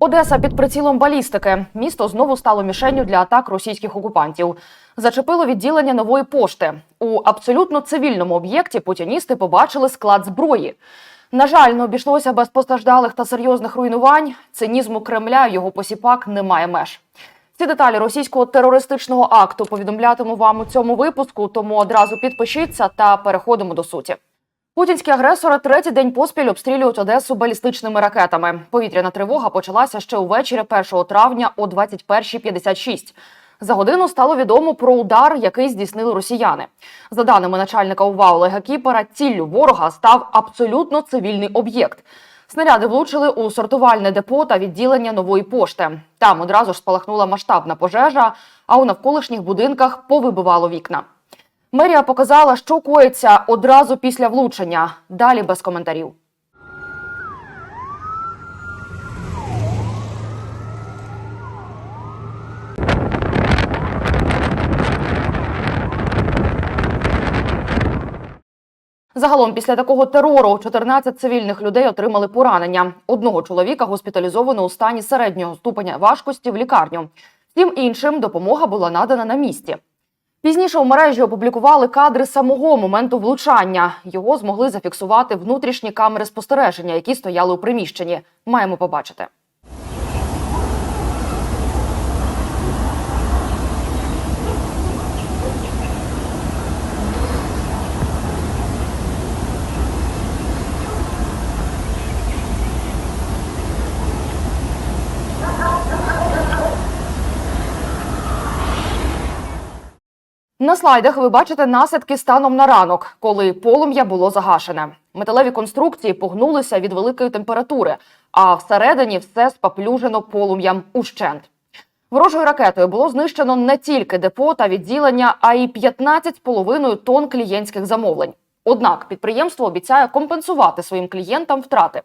Одеса під прицілом балістики. Місто знову стало мішенню для атак російських окупантів. Зачепило відділення нової пошти. У абсолютно цивільному об'єкті путіністи побачили склад зброї. На жаль, не обійшлося без постраждалих та серйозних руйнувань. Цинізму Кремля його посіпак немає меж. Ці деталі російського терористичного акту повідомлятиму вам у цьому випуску, тому одразу підпишіться та переходимо до суті. Путінські агресори третій день поспіль обстрілюють Одесу балістичними ракетами. Повітряна тривога почалася ще увечері 1 травня о 21.56. За годину стало відомо про удар, який здійснили росіяни. За даними начальника УВА Олега Кіпера, ціллю ворога став абсолютно цивільний об'єкт. Снаряди влучили у сортувальне депо та відділення нової пошти. Там одразу ж спалахнула масштабна пожежа, а у навколишніх будинках повибивало вікна. Мерія показала, що коїться одразу після влучення. Далі без коментарів. Загалом, після такого терору 14 цивільних людей отримали поранення. Одного чоловіка госпіталізовано у стані середнього ступеня важкості в лікарню. Всім іншим допомога була надана на місці. Пізніше у мережі опублікували кадри самого моменту влучання. Його змогли зафіксувати внутрішні камери спостереження, які стояли у приміщенні. Маємо побачити. На слайдах ви бачите наслідки станом на ранок, коли полум'я було загашене. Металеві конструкції погнулися від великої температури, а всередині все спаплюжено полум'ям ущент. Ворожою ракетою було знищено не тільки депо та відділення, а й 15,5 тонн клієнтських замовлень. Однак підприємство обіцяє компенсувати своїм клієнтам втрати.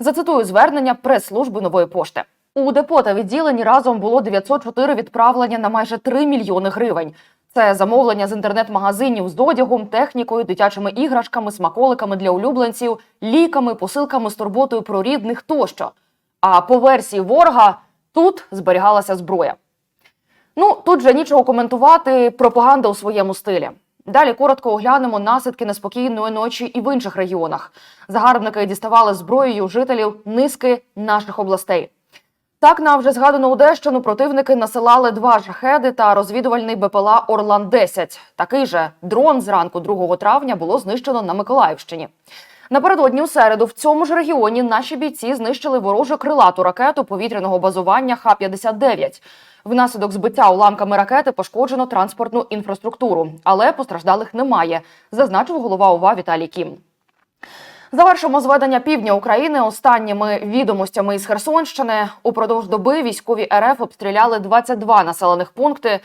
Зацитую звернення прес-служби нової пошти. У депо та відділенні разом було 904 відправлення на майже 3 мільйони гривень. Це замовлення з інтернет-магазинів з одягом, технікою, дитячими іграшками, смаколиками для улюбленців, ліками, посилками з турботою про рідних тощо. А по версії ворога тут зберігалася зброя. Ну тут же нічого коментувати. Пропаганда у своєму стилі. Далі коротко оглянемо наслідки неспокійної ночі і в інших регіонах. Загарбники діставали зброєю жителів низки наших областей. Так, на вже згадану Одещину противники насилали два шахеди та розвідувальний БПЛА Орлан 10 Такий же дрон зранку 2 травня було знищено на Миколаївщині. Напередодні у середу в цьому ж регіоні наші бійці знищили ворожу крилату ракету повітряного базування Х-59. Внаслідок збиття уламками ракети пошкоджено транспортну інфраструктуру, але постраждалих немає, зазначив голова ОВА Віталій Кім. Завершимо зведення півдня України останніми відомостями із Херсонщини. Упродовж доби військові РФ обстріляли 22 населених пункти.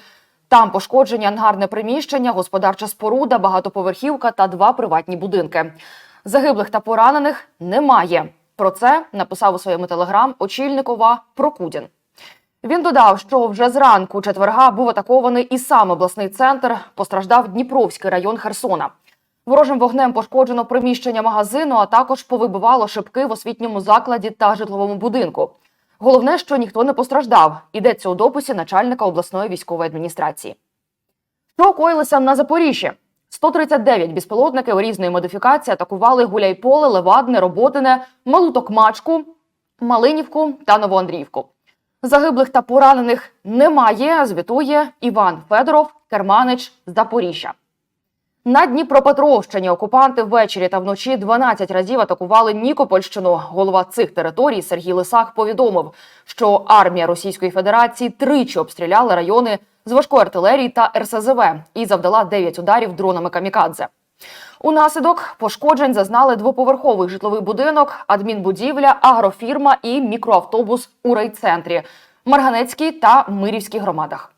Там пошкоджені ангарне приміщення, господарча споруда, багатоповерхівка та два приватні будинки. Загиблих та поранених немає. Про це написав у своєму телеграм очільник ОВА Прокудін. Він додав, що вже зранку четверга був атакований і сам обласний центр. Постраждав Дніпровський район Херсона. Ворожим вогнем пошкоджено приміщення магазину, а також повибивало шибки в освітньому закладі та житловому будинку. Головне, що ніхто не постраждав. Йдеться у дописі начальника обласної військової адміністрації. Що коїлося на Запоріжжі? 139 безпілотників різної модифікації атакували Гуляйполе, Левадне, Роботине, Малу Токмачку, Малинівку та Новоандріївку. Загиблих та поранених немає. Звітує Іван Федоров, Керманич, Запоріжжя. На Дніпропетровщині окупанти ввечері та вночі 12 разів атакували Нікопольщину. Голова цих територій Сергій Лисак повідомив, що армія Російської Федерації тричі обстріляла райони з важкої артилерії та РСЗВ і завдала 9 ударів дронами камікадзе. Унаслідок пошкоджень зазнали двоповерховий житловий будинок, адмінбудівля, агрофірма і мікроавтобус у райцентрі, Марганецькій та Мирівській громадах.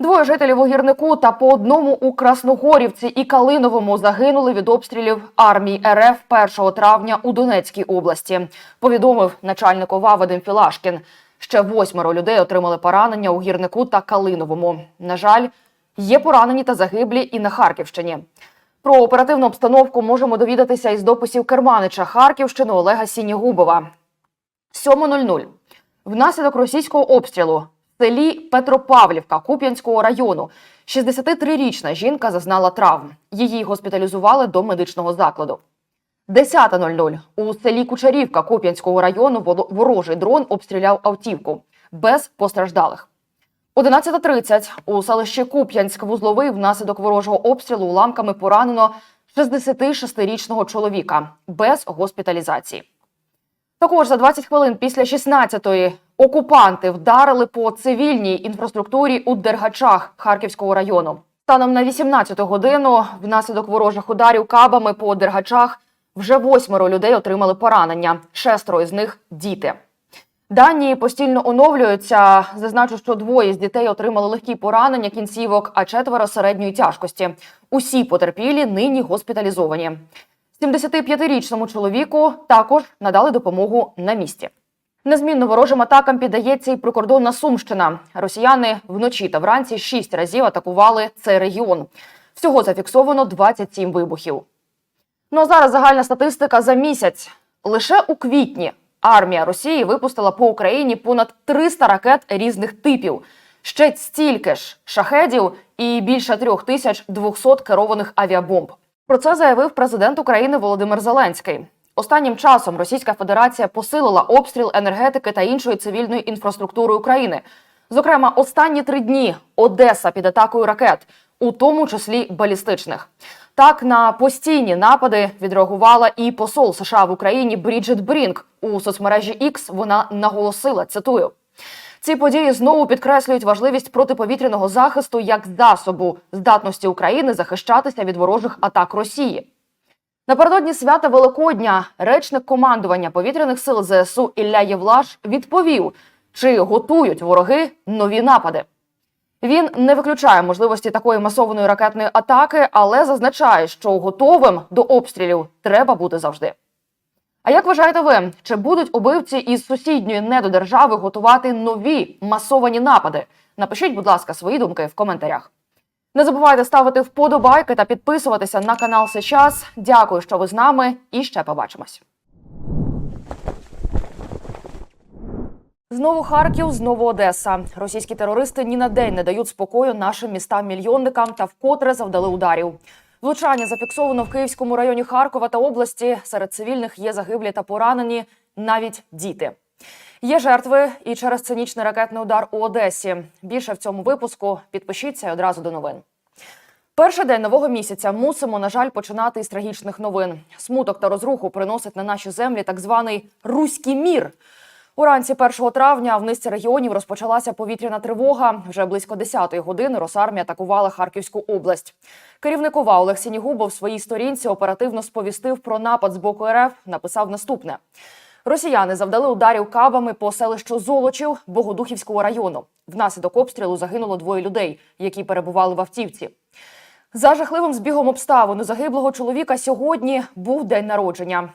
Двоє жителів у гірнику та по одному у Красногорівці і Калиновому загинули від обстрілів армії РФ 1 травня у Донецькій області. Повідомив начальник ОВА Вадим Філашкін. Ще восьмеро людей отримали поранення у гірнику та Калиновому. На жаль, є поранені та загиблі і на Харківщині. Про оперативну обстановку можемо довідатися із дописів керманича Харківщини Олега Сінігубова. 7.00. Внаслідок російського обстрілу селі Петропавлівка Куп'янського району 63-річна жінка зазнала травм. Її госпіталізували до медичного закладу. 10.00 у селі Кучерівка Куп'янського району ворожий дрон обстріляв автівку без постраждалих. 11.30 у селищі Куп'янськ вузловий внаслідок ворожого обстрілу уламками поранено 66-річного чоловіка без госпіталізації. Також за 20 хвилин після 16-ї окупанти вдарили по цивільній інфраструктурі у Дергачах Харківського району. Станом на 18 годину внаслідок ворожих ударів кабами по Дергачах вже восьмеро людей отримали поранення. Шестеро із них діти. Дані постійно оновлюються. Зазначу, що двоє з дітей отримали легкі поранення кінцівок, а четверо середньої тяжкості. Усі потерпілі нині госпіталізовані. 75-річному чоловіку також надали допомогу на місці. Незмінно ворожим атакам піддається і прикордонна Сумщина. Росіяни вночі та вранці шість разів атакували цей регіон. Всього зафіксовано 27 вибухів. Ну а зараз загальна статистика за місяць. Лише у квітні армія Росії випустила по Україні понад 300 ракет різних типів, ще стільки ж шахедів і більше 3200 керованих авіабомб. Про це заявив президент України Володимир Зеленський. Останнім часом Російська Федерація посилила обстріл енергетики та іншої цивільної інфраструктури України. Зокрема, останні три дні Одеса під атакою ракет, у тому числі балістичних. Так на постійні напади відреагувала і посол США в Україні Бріджит Брінк у соцмережі X. Вона наголосила цитую. Ці події знову підкреслюють важливість протиповітряного захисту як засобу здатності України захищатися від ворожих атак Росії. Напередодні свята Великодня речник командування повітряних сил ЗСУ Ілля Євлаш відповів, чи готують вороги нові напади. Він не виключає можливості такої масованої ракетної атаки, але зазначає, що готовим до обстрілів треба бути завжди. А як вважаєте ви, чи будуть убивці із сусідньої недодержави готувати нові масовані напади? Напишіть, будь ласка, свої думки в коментарях. Не забувайте ставити вподобайки та підписуватися на канал Сейчас. Дякую, що ви з нами, і ще побачимось. Знову Харків, знову Одеса. Російські терористи ні на день не дають спокою нашим містам-мільйонникам та вкотре завдали ударів. Влучання зафіксовано в Київському районі Харкова та області. Серед цивільних є загиблі та поранені, навіть діти. Є жертви і через цинічний ракетний удар у Одесі. Більше в цьому випуску підпишіться одразу до новин. Перший день нового місяця мусимо, на жаль, починати із трагічних новин. Смуток та розруху приносить на наші землі так званий руський мір. Уранці 1 травня в низці регіонів розпочалася повітряна тривога. Вже близько 10-ї години Росармія атакувала Харківську область. Керівник ОВА Олег в своїй сторінці оперативно сповістив про напад з боку РФ. Написав наступне: Росіяни завдали ударів кабами по селищу Золочів Богодухівського району. Внаслідок обстрілу загинуло двоє людей, які перебували в автівці. За жахливим збігом обставин у загиблого чоловіка сьогодні був день народження.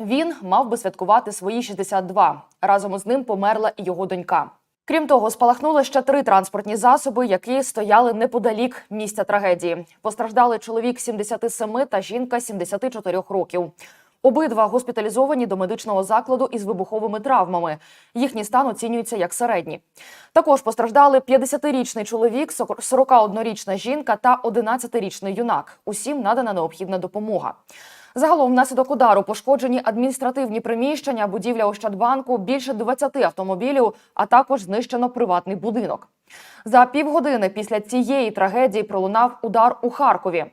Він мав би святкувати свої 62. Разом із ним померла і його донька. Крім того, спалахнули ще три транспортні засоби, які стояли неподалік місця трагедії. Постраждали чоловік 77 та жінка 74 років. Обидва госпіталізовані до медичного закладу із вибуховими травмами. Їхній стан оцінюється як середній. Також постраждали 50-річний чоловік, 41-річна жінка та 11-річний юнак. Усім надана необхідна допомога. Загалом, внаслідок удару пошкоджені адміністративні приміщення, будівля Ощадбанку, більше 20 автомобілів, а також знищено приватний будинок. За півгодини після цієї трагедії пролунав удар у Харкові.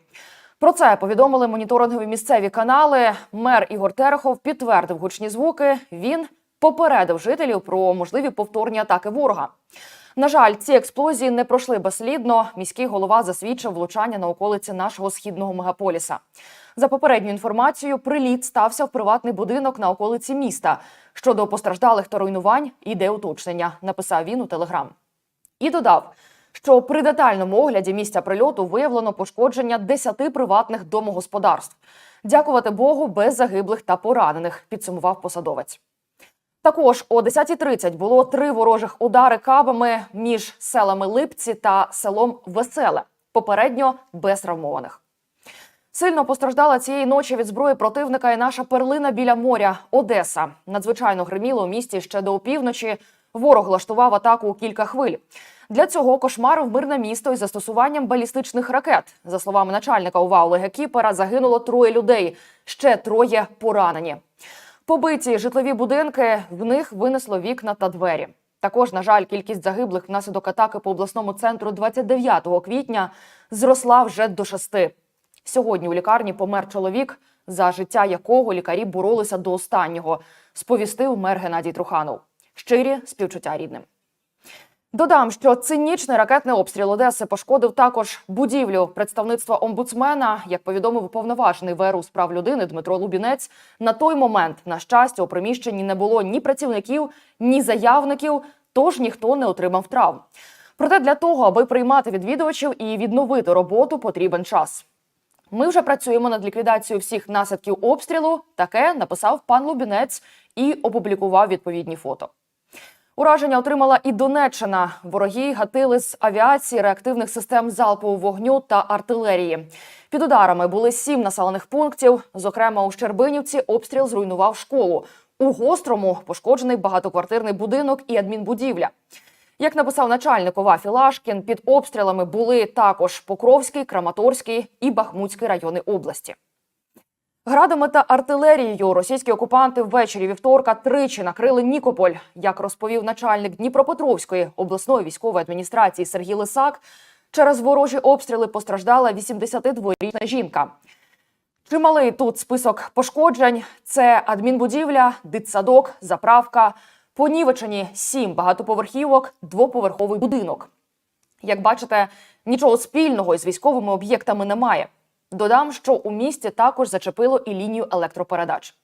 Про це повідомили моніторингові місцеві канали. Мер Ігор Терехов підтвердив гучні звуки. Він попередив жителів про можливі повторні атаки ворога. На жаль, ці експлозії не пройшли безслідно. Міський голова засвідчив влучання на околиці нашого східного мегаполіса. За попередньою інформацією, приліт стався в приватний будинок на околиці міста. Щодо постраждалих та руйнувань, іде уточнення, написав він у телеграм. І додав, що при детальному огляді місця прильоту виявлено пошкодження 10 приватних домогосподарств. Дякувати Богу, без загиблих та поранених, підсумував посадовець. Також о 10.30 було три ворожих удари кабами між селами Липці та селом Веселе. Попередньо без травмованих. Сильно постраждала цієї ночі від зброї противника і наша перлина біля моря Одеса. Надзвичайно гриміло у місті ще до опівночі. Ворог влаштував атаку у кілька хвиль. Для цього кошмарив мирне місто із застосуванням балістичних ракет. За словами начальника УВА Олега Кіпера, загинуло троє людей, ще троє поранені. Побиті житлові будинки, в них винесло вікна та двері. Також, на жаль, кількість загиблих внаслідок атаки по обласному центру 29 квітня зросла вже до шести. Сьогодні у лікарні помер чоловік, за життя якого лікарі боролися до останнього, сповістив мер Геннадій Труханов. Щирі співчуття рідним. Додам, що цинічний ракетний обстріл Одеси пошкодив також будівлю представництва омбудсмена. Як повідомив уповноважений ВРУ з прав людини Дмитро Лубінець, на той момент, на щастя, у приміщенні не було ні працівників, ні заявників, тож ніхто не отримав травм. Проте для того, аби приймати відвідувачів і відновити роботу, потрібен час. Ми вже працюємо над ліквідацією всіх наслідків обстрілу. Таке написав пан Лубінець і опублікував відповідні фото. Ураження отримала і Донеччина. Вороги гатили з авіації, реактивних систем залпового вогню та артилерії. Під ударами були сім населених пунктів. Зокрема, у Щербинівці обстріл зруйнував школу. У гострому пошкоджений багатоквартирний будинок і адмінбудівля. Як написав начальник ОВА Філашкін, під обстрілами були також Покровський, Краматорський і Бахмутський райони області. Градами та артилерією російські окупанти ввечері вівторка тричі накрили Нікополь. Як розповів начальник Дніпропетровської обласної військової адміністрації Сергій Лисак, через ворожі обстріли постраждала 82-річна жінка. Чималий тут список пошкоджень: це адмінбудівля, дитсадок, заправка, понівечені сім багатоповерхівок, двоповерховий будинок. Як бачите, нічого спільного із військовими об'єктами немає. Додам, що у місті також зачепило і лінію електропередач.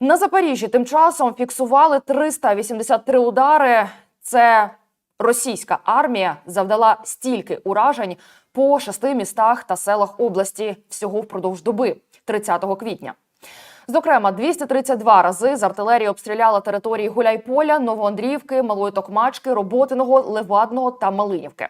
На Запоріжжі тим часом фіксували 383 удари. Це російська армія завдала стільки уражень по шести містах та селах області всього впродовж доби 30 квітня. Зокрема, 232 рази з артилерії обстріляла території Гуляйполя, Новоандріївки, Малої Токмачки, Роботиного, Левадного та Малинівки.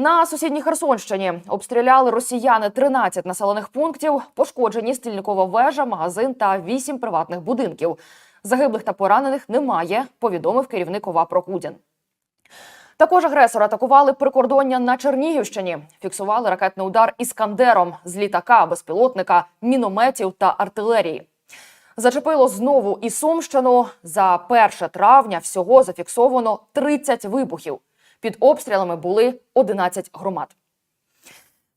На сусідній Херсонщині обстріляли росіяни 13 населених пунктів, пошкоджені стільникова вежа, магазин та 8 приватних будинків. Загиблих та поранених немає, повідомив керівник ОВА Прокудін. Також агресори атакували прикордоння на Чернігівщині. Фіксували ракетний удар іскандером з літака, безпілотника, мінометів та артилерії. Зачепило знову і Сумщину. За 1 травня всього зафіксовано 30 вибухів. Під обстрілами були 11 громад.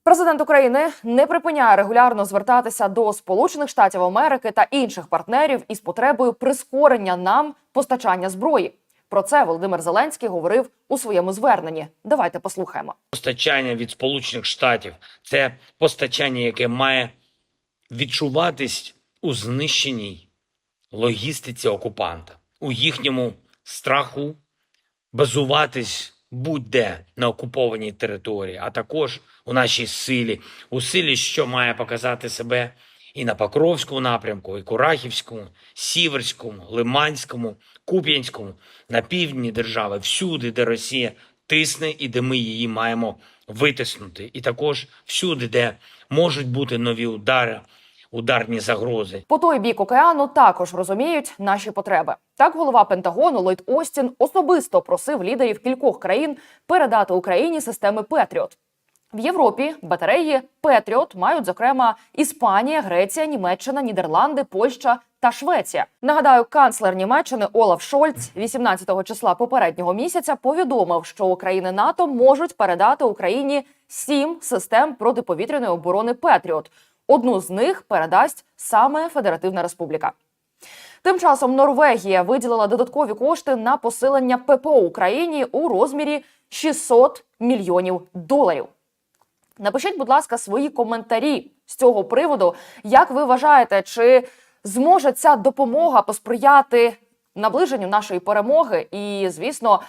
Президент України не припиняє регулярно звертатися до Сполучених Штатів Америки та інших партнерів із потребою прискорення нам постачання зброї. Про це Володимир Зеленський говорив у своєму зверненні. Давайте послухаємо. постачання від Сполучених Штатів це постачання, яке має відчуватись у знищеній логістиці окупанта, у їхньому страху базуватись будь-де на окупованій території, а також у нашій силі, у силі, що має показати себе і на Покровському напрямку, і Курахівському, Сіверському, Лиманському, Куп'янському, на півдні держави, всюди, де Росія тисне і де ми її маємо витиснути, і також всюди, де можуть бути нові удари, ударні загрози. По той бік океану також розуміють наші потреби. Так, голова Пентагону Ллойд Остін особисто просив лідерів кількох країн передати Україні системи Петріот. В Європі батареї Петріот мають зокрема Іспанія, Греція, Німеччина, Нідерланди, Польща та Швеція. Нагадаю, канцлер Німеччини Олаф Шольц 18 числа попереднього місяця повідомив, що України НАТО можуть передати Україні сім систем протиповітряної оборони Петріот. Одну з них передасть саме Федеративна Республіка. Тим часом Норвегія виділила додаткові кошти на посилення ППО Україні у розмірі 600 мільйонів доларів. Напишіть, будь ласка, свої коментарі з цього приводу. Як ви вважаєте, чи зможе ця допомога посприяти наближенню нашої перемоги? І, звісно,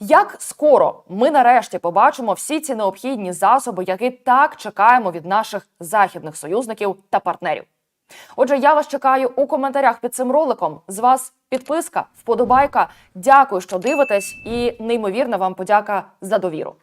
як скоро ми нарешті побачимо всі ці необхідні засоби, які так чекаємо від наших західних союзників та партнерів? Отже, я вас чекаю у коментарях під цим роликом. З вас підписка, вподобайка. Дякую, що дивитесь, і неймовірна вам подяка за довіру.